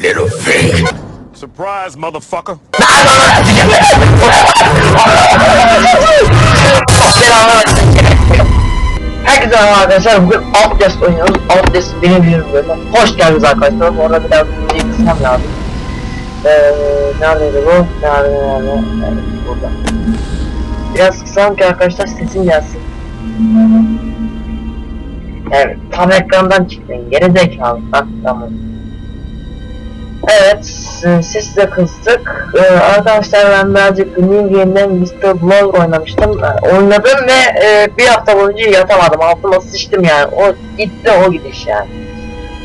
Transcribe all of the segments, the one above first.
little pig. Surprise, motherfucker. Herkese merhaba arkadaşlar bugün Outlast oynuyoruz. Outlast benim bir bölümü. Hoş geldiniz arkadaşlar. Bu arada biraz müziği kısmam lazım. Eee neredeydi bu? Nerede nerede? Evet, burada. Biraz kısalım ki arkadaşlar sesim gelsin. Evet tam ekrandan çıkmayın. Geri zekalı. Tamam. Evet, e, sesle kıstık. Ee, arkadaşlar ben birazcık New Game'den Mr. Blood oynamıştım. E, oynadım ve e, bir hafta boyunca yatamadım. Altıma sıçtım yani. O gitti o gidiş yani.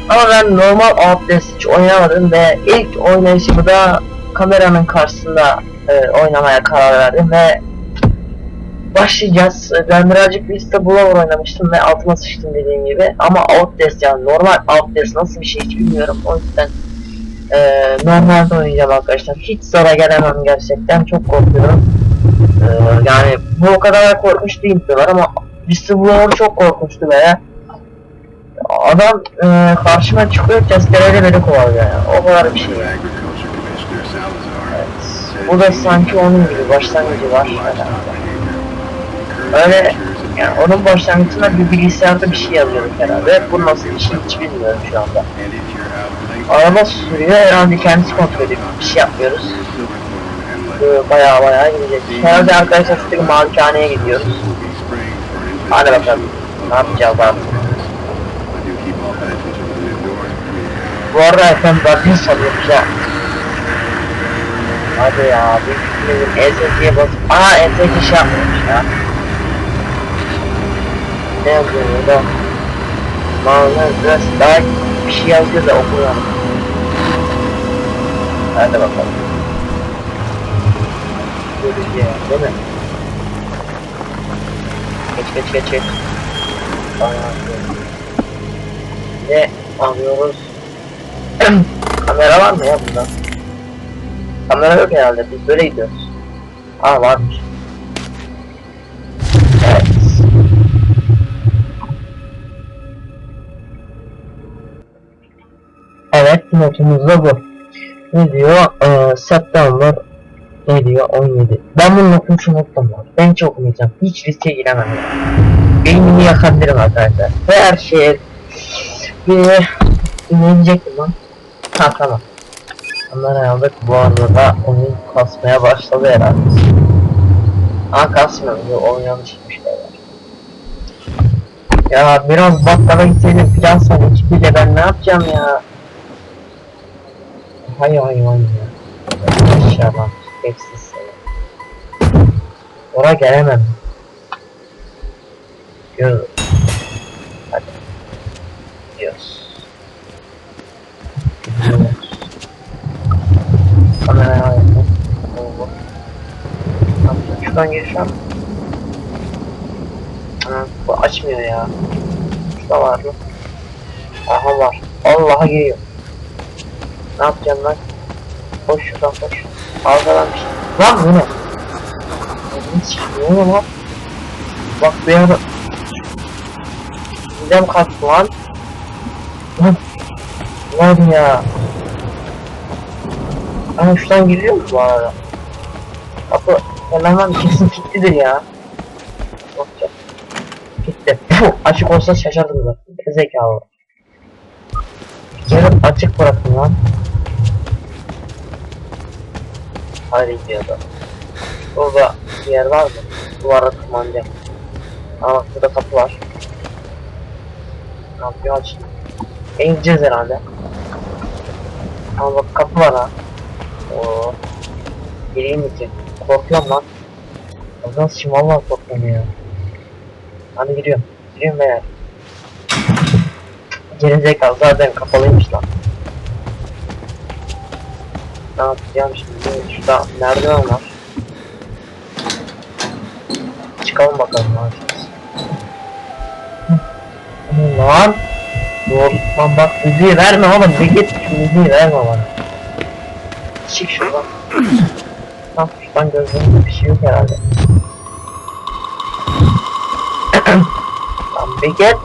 Ama ben normal Outlast hiç oynamadım ve ilk oynayışımı da kameranın karşısında e, oynamaya karar verdim ve başlayacağız. E, Ben birazcık Mr. Blood oynamıştım ve altıma sıçtım dediğim gibi. Ama Outlast yani normal Outlast nasıl bir şey hiç bilmiyorum. O yüzden ee, normalde oynayacağım arkadaşlar. Hiç zora gelemem gerçekten. Çok korkuyorum. Ee, yani bu o kadar da korkunç değil diyorlar ama Whistleblower çok korkunçtu be. Adam e, karşıma çıkıyor testereyle beni kovalıyor yani. O kadar bir şey. yani. Bu da sanki onun gibi başlangıcı var. Öyle yani onun başlangıcında bir bilgisayarda bir şey yazıyorduk herhalde. Bu nasıl bir şey hiç bilmiyorum şu anda. Araba sürüyor herhalde kendisi kontrol ediyor. Bir şey yapmıyoruz. Ee, Baya baya gideceğiz. Herhalde arkadaşlar sıkı malikaneye gidiyoruz. Hadi bakalım. Ne yapacağız abi? Bu arada efendim radyo salıyormuş ya. Hadi ya bir fikrim ESC'ye bas. Aa ESC şey yapmamış ya. Ne yazıyor burada? Vallahi biraz daha bir şey yazıyor da okuyalım. Hadi bakalım. Göreceğiz değil mi? Geç geç geç geç. Ne alıyoruz? Kamera var mı ya bunda? Kamera yok herhalde biz böyle gidiyoruz. Aa varmış. Notumuz da bu. Ne diyor? Ee, September ne diyor? 17. Ben bunun okunuşunu unuttum. Ben hiç okumayacağım. Hiç riske giremem. Beynimi yakabilirim arkadaşlar. Her şeye bir ne diyecektim lan? Ha tamam. Onları aldık. Bu arada da oyun kasmaya başladı herhalde. Ha kasmıyor. Oyun yanlış gitmiş beyler. Ya biraz bakkala gitseydim filan sana hiç bile ben ne yapacağım ya? Hay hay hay ya. İnşallah. Hepsi seni. Oraya gelemem. Yürü. Hadi. Gidiyoruz. Kameraya ayarla. Oldu. Tamam, Şuradan giriş yap. Ha, bu açmıyor ya. Şurada var mı? Aha var. Allah'a giriyor. Ne yapacağım lan? Koş şuradan koş. Arkadan bir şey. Lan bu ne? Ne lan? Bak bir ara... Midem kalktı lan. Lan. Lan ya. Ama şuradan giriyor mu bu arada? Kapı hemen lan kesin kilitlidir ya. Bakacağım. Gitti. Açık olsa şaşardım zaten. Zekalı. Yarın açık bırakın lan. Hadi gidiyordu. Burada bir yer var mı? Duvara tırmanacağım. Aa burada kapı var. Kapıyı aç. E, ineceğiz herhalde. Aa bak kapı var ha. Oo. Gireyim mi ki? Korkuyorum lan. Nasıl şimdi vallahi korkuyorum ya. Hadi giriyorum. Giriyorum beyler. Gerizekalı zaten kapalıymış lan. Ne yapacağım şimdi? Şurada merdiven var. Çıkalım bakalım. Hı, Lan! Doğru lan bak müziği verme oğlum bir git şu verme bana. Çık şuradan. Tamam şuradan gözlerimde bir şey yok herhalde. Lan bir git.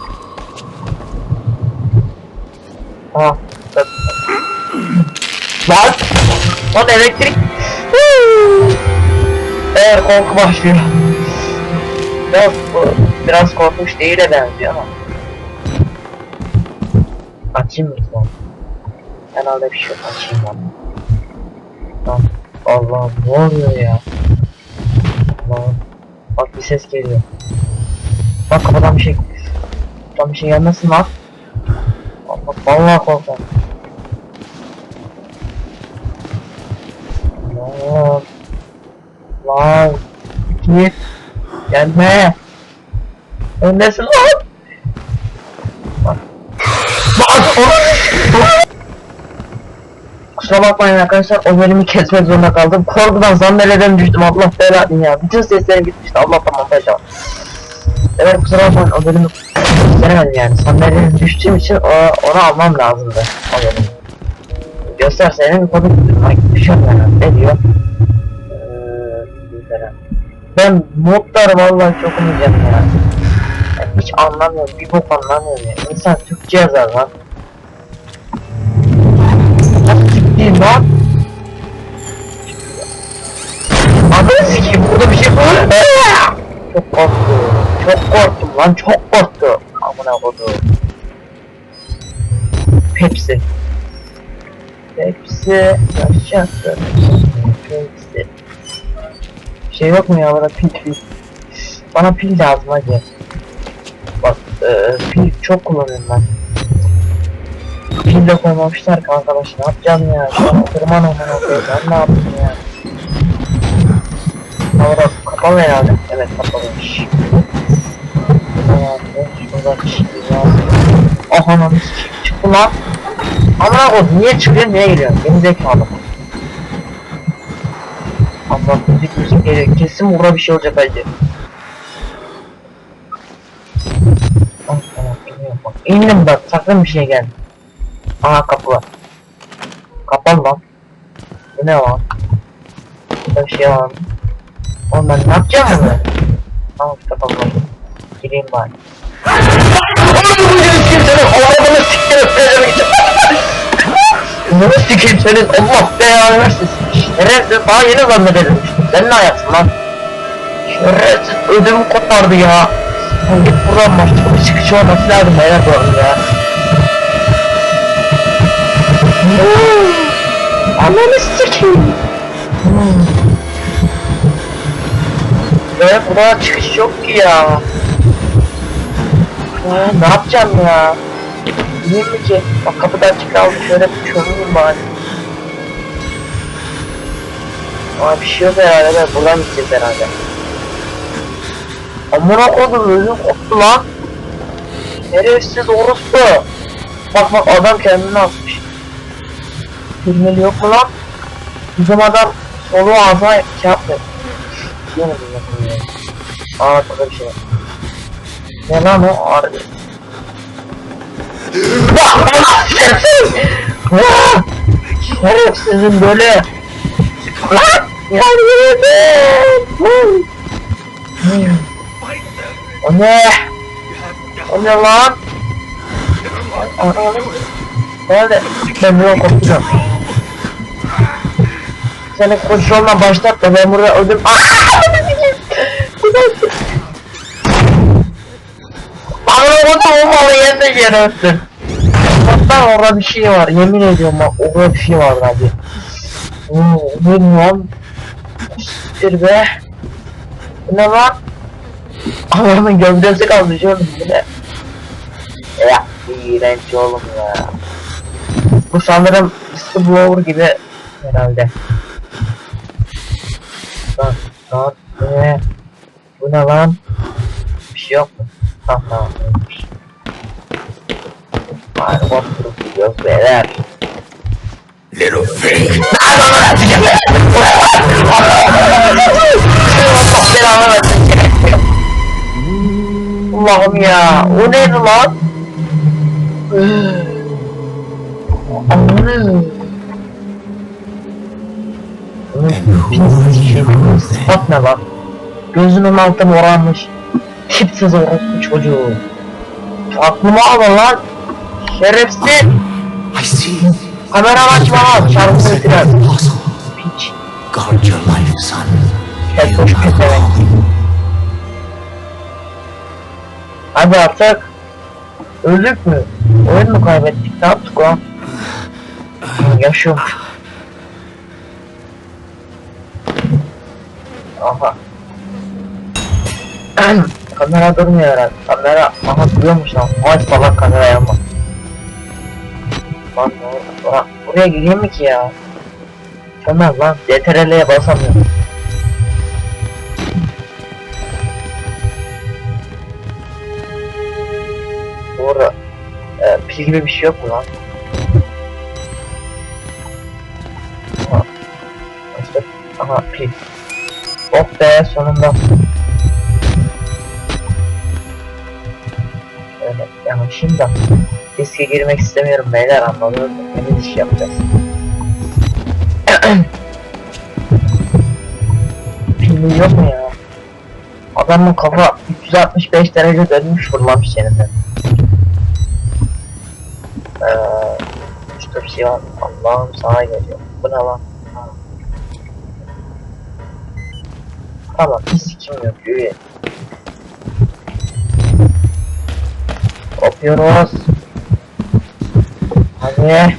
Ah, dur. Lan! Lan elektrik! Evet korku başlıyor. Biraz, biraz korkunç değil de benziyor ama. Açayım mı lan? Herhalde bir şey açayım lan. Lan Allah'ım ne oluyor ya? Allah'ım. Bak bir ses geliyor. Bak kapıdan bir şey Kapıdan bir şey gelmesin lan. Allah vallahi korkuyorum. Lan. Lan. Git. Gelme. Öndesin lan. Bak. Bak. Kusura bakmayın arkadaşlar o bölümü kesmek zorunda kaldım. Korkudan sandalyeden düştüm Allah belanı ya. Bütün seslerim gitmişti Allah'tan montaj var. Evet kusura bakmayın o bölümü gösteremedim yani. Sandalyeden düştüğüm için o, onu almam lazımdı o bölümü. Gösterseydin kodu Ay düşüyorum yani ne diyor? Ee, ben modları vallahi çok unutacağım ya. Yani hiç anlamıyorum bir bok anlamıyorum ya. İnsan Türkçe yazar lan. Siktiğim lan? Ananı sikeyim burada bir şey Çok korktum. Çok korktum lan çok korktum. Amına kodum. Pepsi. Pepsi. Yaşattı. Pepsi. Şey yok mu ya bana pil pil. Bana pil lazım hadi. Bak e, pil çok kullanıyorum ben. Pil de koymamışlar ki arkadaş ne yapacağım ya? Tırman aman ben ne yapayım ya? Orada kapalı herhalde. Evet kapalıymış. Herhalde şurada bir şey var. Aha lan çıktı lan. Amına koyayım niye çıkıyor niye giriyor? Beni zekalı. Allah müzik müzik geliyor. Kesin burada bir şey olacak hadi. İndim bak sakın bir şey geldi. Aha kapı var. Kapalı lan. Bu ne lan? Burada bir şey var mı? Oğlum ben ne yapacağım bunu? Tamam kapalı. Gireyim bari. Oğlum bu yüzü sikeyim senin. Allah'ını sikeyim senin. Bunu sikeyim senin. Allah belanı versin. Şerefsiz daha yeni zannedilmiştim. Sen ne ayaksın lan? Şerefsiz ödümü kopardı ya. Lan git buradan başka bir çıkış olması lazım beyler doğru ya. Ananı sikeyim. Hmm. Ve burada çıkış yok ki ya. Ya ne yapacağım ya? Bileyim mi ki? Bak kapıdan açık kaldı şöyle bir çömeyim bari. Aa bir şey yok herhalde ben buradan gideceğiz herhalde. Amına kodum özüm koptu lan. Şerefsiz orospu. Bak bak adam kendini atmış. Bilmeli yok mu lan? Bizim adam solu ağzına şey yapmıyor. Yemedim yapamıyor. Aa burada bir şey var. Ne lan o ağrı? Şerefsiz! Şerefsizim böyle! Lan! Yardım. O ne? O ne lan? Nerede? Ben bunu korkacağım. Seni koşuyonla başlatma ben burada öldüm. Ananı bunu olmalı yerine yere öttün. Hatta orada bir şey var yemin ediyorum bak orada bir şey var abi. Ne lan? Siktir be. Ne lan? Adamın gövdesi kalmış oğlum bu ne? Ya iğrenç oğlum ya. Bu sanırım whistleblower gibi herhalde. Lan lan ne? Bu ne lan? Bir şey yok mu? Ha ha neymiş? Bari oturup gidiyoruz beyler. Little pig. Allah belanı versin. Allah'ım ya. O neydi lan? Bak ne bak. Gözünün altı morarmış. Tipsiz orospu çocuğu. Aklımı alın lan. Şerefsiz. I see. Kamera açma lan. Bitirer. Impossible. Piç. Guard your life, son. Are pezevenk. wrong. Hadi artık. Öldük mü? Oyun mu kaybettik? Ne yaptık lan? Yaşıyorum. Aha. kamera durmuyor herhalde. Kamera aha duruyormuş lan. Vay salak kamera yanma. Lan? Lan buraya gireyim mi ki ya? Tamam lan. CTRL'ye basamıyorum. Burada e, pil gibi bir şey yok mu lan? Aha. Aha pil. Oh be sonunda. Evet yani şimdi riske girmek istemiyorum beyler anladınız mı? Ne iş yapacağız? Pil yok mu ya? Adamın kafa 365 derece dönmüş fırlamış yeniden. Eee işte bir şey. Allah'ım sana geliyor. Bu ne lan? Tamam bir sikim yok yürü. Yapıyoruz. Hadi. Lan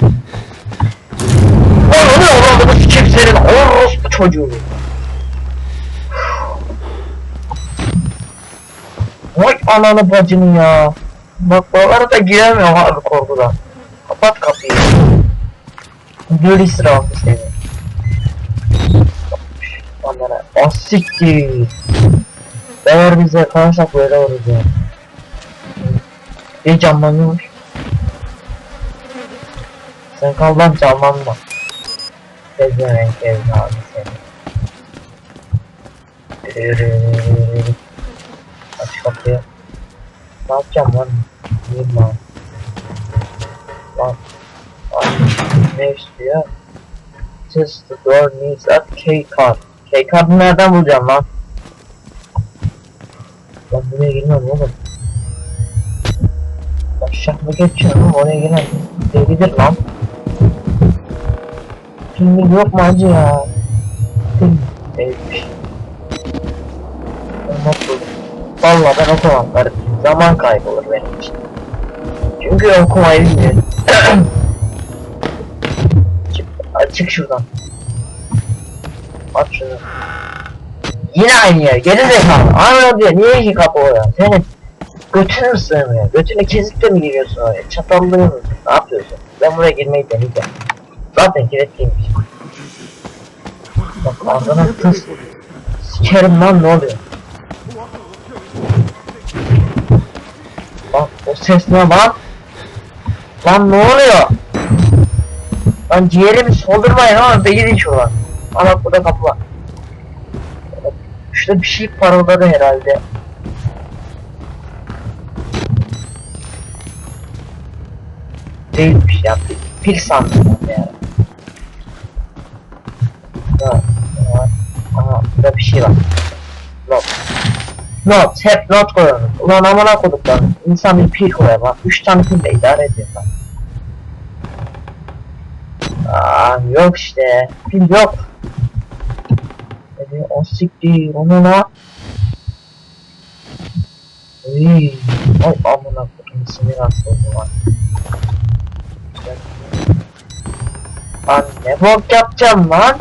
ne oğlum bunu sikim senin orospu çocuğu. Vay ananı bacını ya. Bak buralara da giremiyorum abi korkudan. Kapat kapıyı. Gül israfı seni. Onlara asiktir. Eğer bize kalırsak böyle oluruz canlanıyormuş. Sen kal lan canlanma. Pezevenk evladı seni. Aç kapıyı. Ne yapacağım lan? Neyim lan? Lan. Lan. Ne istiyor? Just the door needs a key card. Key card'ı nereden bulacağım lan? Ben buraya girmem oğlum. Aşağı mı geçiyorum oraya giren delidir lan. Filmi yok mu acı ya? Değilmiş. Buldum. Valla ben okumam. Zaman kaybı olur benim için. Çünkü okumayı bilmiyorum. çık, şuradan. Aç şunu. Yine aynı yer. Geri zekalı. Anladın. Niye iki kapı o ya? Senin götünü mü sığmıyor? Götüne kesip de mi giriyorsun oraya? Çatallıyor musun? Ne yapıyorsun? Ben buraya girmeyi deneyeceğim. Zaten kilitliymiş. Bak ağzına tıs. Sikerim lan ne oluyor? Bak o ses ne lan? Lan ne oluyor? Lan ciğerimi soldurmayın ama be gidin şuradan. Bak burada kapı var. Şurada bir şey parıldadı herhalde. Değilmiş ya. Pil, pil sandım ben yani. Ha, ha, aha, burada bir şey var. Not. Not, hep not koyuyoruz. Ulan amına koyduk lan. İnsan bir pil koyar lan. Üç tane pille idare ediyor lan. Aa, yok işte. Pil yok. Dedi, siktir, o ne lan? Iy, ay amına koydum sinir hastalığı var. Lan ne bok yapacağım lan?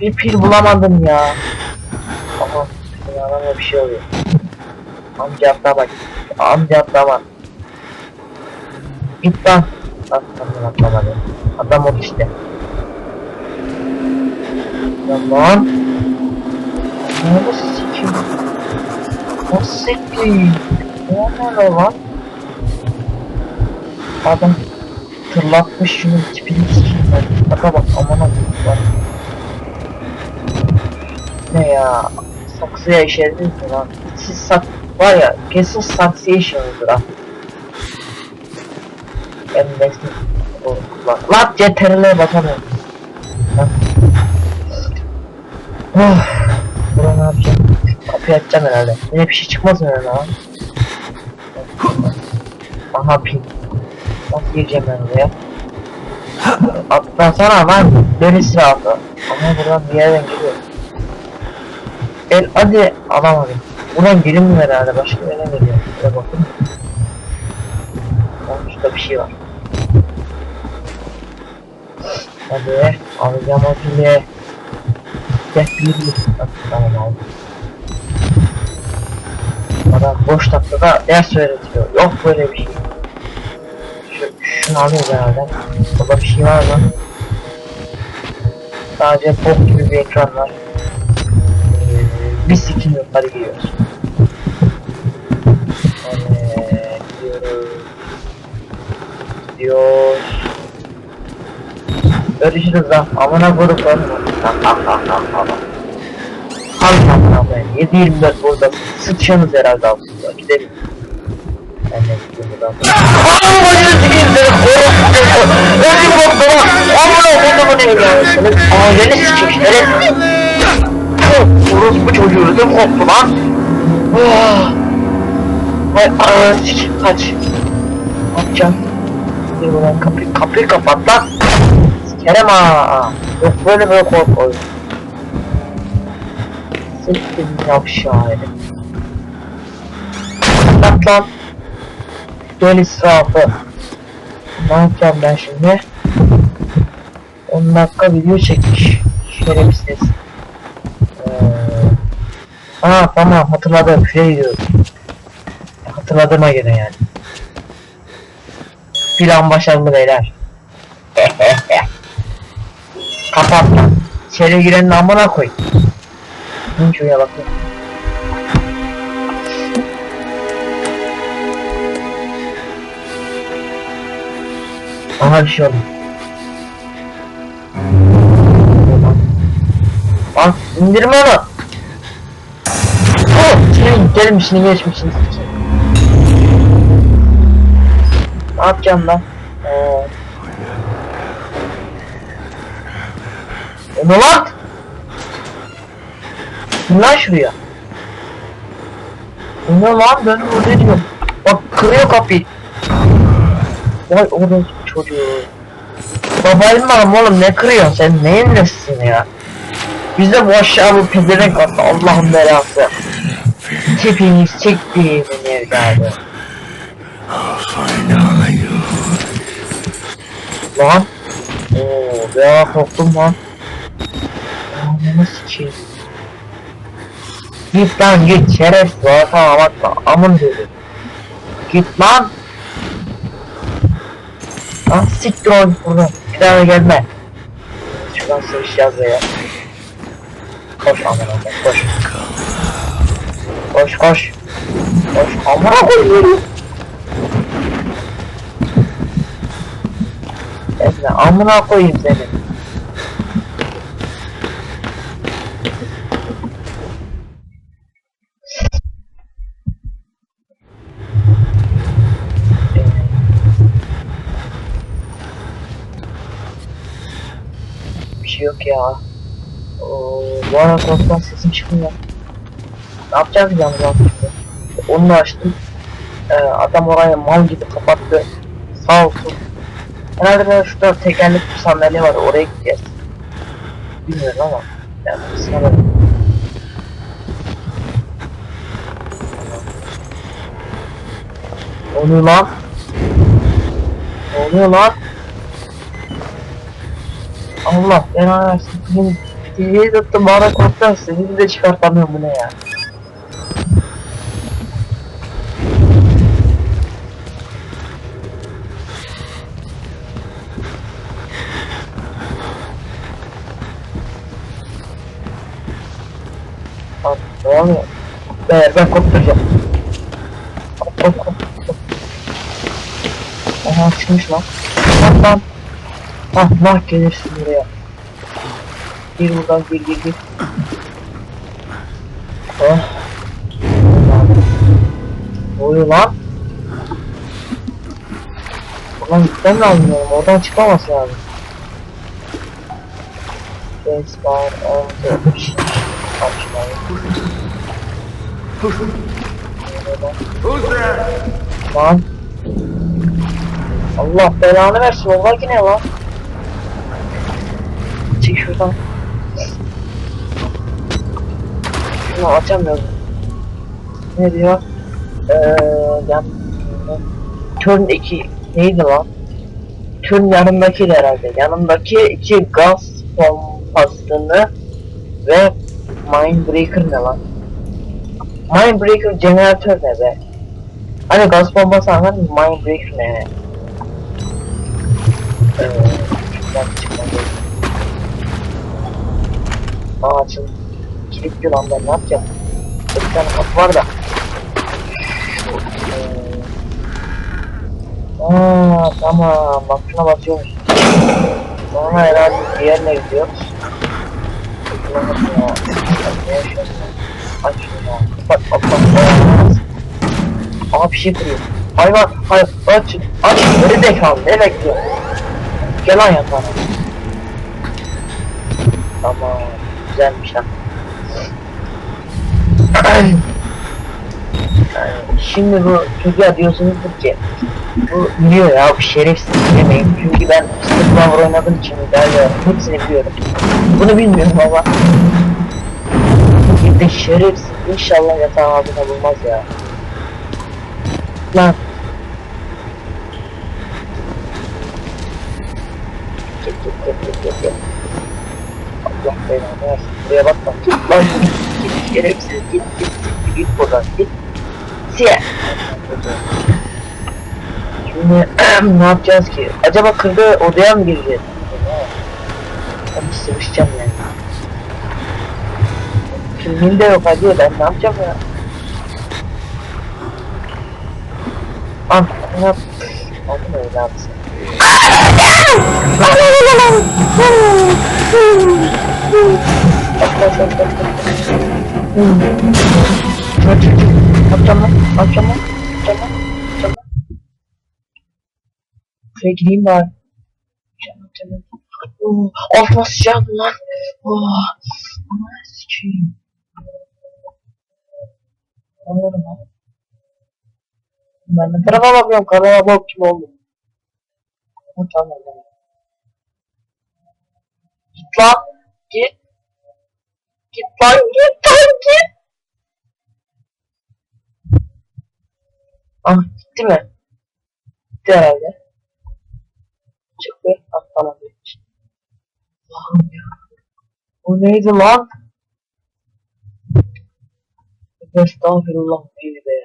Bir pil bulamadım ya. Ama yanıma bir şey oluyor. Amca atlama git. Amca atlama. Git lan. Lan tamam atlamadı. Adam ol işte. Tamam. Ne sikim? O siktir. Ne oluyor lan? Adam tırlatmış şunun tipini sikeyim ben. Bak aman bak. Ne ya? Saksıya işlediniz mi lan? Siz sak... Var ya kesin saksıya işliyorsunuzdur ha. Ben de Oğlum lan. Lan CTRL'ye bakamıyorum. Lan. Oh. Bura ne yapacağım? Kapıyı açacağım herhalde. Yine bir şey çıkmaz mı lan? Aha pin. Nasıl gireceğim ben oraya? Atlasana lan deli silahı. Ama buradan bir yerden geliyor. El hadi alamadım. Buradan girilmiyor herhalde başka bir yere geliyor. Şöyle bakın. Şurada bir şey var. Hadi alacağım o pili. Gel. Bak, Tamam aldım. Adam boş dakikada ders öğretiyor. Yok böyle bir şey. Şu, şunu alıyoruz herhalde. Burada bir şey var mı? Sadece bok gibi bir ekran var. Ee, bir skin yukarı gidiyoruz. Evet, gidiyoruz. Gidiyoruz. Görüşürüz lan. Amına koyduk lan. Amına koyayım. 7-24 burada. Sıçıyorsunuz herhalde aslında. Gidelim. Ben de gidiyorum buradan. Aaa bacını sikeyim seni. Aileni sikeyim. Şeref. Orospu çocuğu öldüm korktu lan. Vay ananı sikeyim kaç. Yapacağım? Bir buradan kapıyı, kapıyı kapat lan. Sikerim ha. Yok böyle böyle kork oyun. Siktir yavşağı. Kapat lan. Dön israfı. Ne yapacağım ben şimdi? 10 dakika video çekmiş. Şerefsiz. Ee, Aa tamam hatırladım. Şuraya gidiyorum. Hatırladığıma göre yani. Plan başarılı beyler. Kapat lan. İçeri girenin amına koy. Hı, şuraya bakayım. Aha bir şey oldu. Lan indirme onu. Oh, senin gelmişini geçmişini. Ne yapacağım lan? Ee... Ne lan? Lan şuraya? Ne lan ben burada diyorum. Bak kırıyor kapıyı. Vay oğlum çocuğu. Babayım mı oğlum ne kırıyorsun sen neyin nesisin ya? Bize bu aşağı bu pezevenk attı Allah'ın belası. Tipiniz çektiğimin evladı. Lan. Oo ya korktum lan. Ananı sikeyim. Git lan git şerefsiz arkama bakma amın dedi. Git lan. Lan siktir ol buradan. Bir daha da gelme. Şuradan sığış yaz ya. Koş aman koş. Koş koş. Koş amına koyuyorum. Esra amına koyayım seni. Yok ya. Oo, bu ara korktan sesim çıkmıyor. Ne yapacağız ya bu şimdi? Onu da açtım. Ee, adam oraya mal gibi kapattı. Sağ olsun. Herhalde ben şurada tekerlekli sandalye var oraya gideceğiz. Bilmiyorum ama. Yani sanırım. Oluyor lan? Ne oluyor lan? Allah belanı versin. Benim TV'yi tuttum bana korktan sesini de çıkartamıyorum bu ne ya? Bak ne oluyor? Ben, kork. kork. Aha çıkmış lan. Lan lan. Ah nah gelirsin buraya. Gir buradan gir gir gir. Oh. Ne oluyor lan? Ulan gitmem lazım benim. Oradan çıkamaz yani. Space bar on the şey. Lan. Allah belanı versin. O bak ne lan? Şuradan. Şunu açamıyorum. Ne diyor? Eee yan... Turn 2 neydi lan? Turn yanımdaki herhalde. Yanımdaki iki gaz pompasını ve Mindbreaker ne lan? Mindbreaker jeneratör ne be? Hani gaz bombası anladın mı? Mindbreaker ne? Eee... Açıldı. Kilitli lan ben ne yapacağım? Bir tane kapı var da. Ee, Aa tamam bak şuna basıyormuş. Sonra herhalde diğerine gidiyor. Tıklamadım ya. Ne yaşıyorsun? Aç şunu ya. Kapat kapat. Aa bir şey kırıyor. Hayvan hayır aç aç geri zekalı ne bekliyor? Gel lan yatağına. Tamam güzelmiş lan. Şimdi bu çocuğa diyorsunuzdur ki bu biliyor ya bu şerefsiz demeyin çünkü ben Star oynadığım için galiba hepsini biliyorum. Bunu bilmiyorum ama bir de şerefsiz inşallah yatağın altına bulmaz ya. Lan Git git git git git versin. Buraya bakma. Lan git şerefsiz git git git buradan git. Siye. Şimdi ne yapacağız ki? Acaba kırdığı odaya mı gireceğiz? Ben sıvışacağım yani. Kimliğim de yok hadi ben ne yapacağım ya? An, ne yap? Aldın öyle abisi. Yapacağım lan, yapacağım lan, yapacağım lan. Şuraya gireyim bari. Oh, sıcak lan. Oh, aman sikeyim. Anladım lan. Ben de tarafa bakıyorum, karaya bak kim oldu. Tamam tamam. Lan, git. Git lan, git lan, git. Ah, gitti mi? Gitti herhalde. Çık be. Ah, tamam. geçmiş. Allah'ım ya. O neydi lan? Estağfirullah neydi be.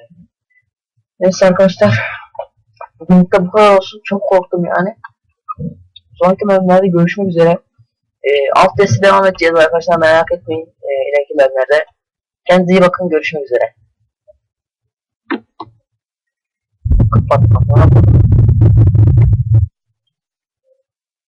Neyse arkadaşlar. Bugünlük de bu kadar olsun. Çok korktum yani. Sonraki bölümlerde görüşmek üzere. Ee, alt testi devam edeceğiz arkadaşlar. Merak etmeyin. Ee, ileriki bölümlerde. Kendinize iyi bakın. Görüşmek üzere. Kapat kapat.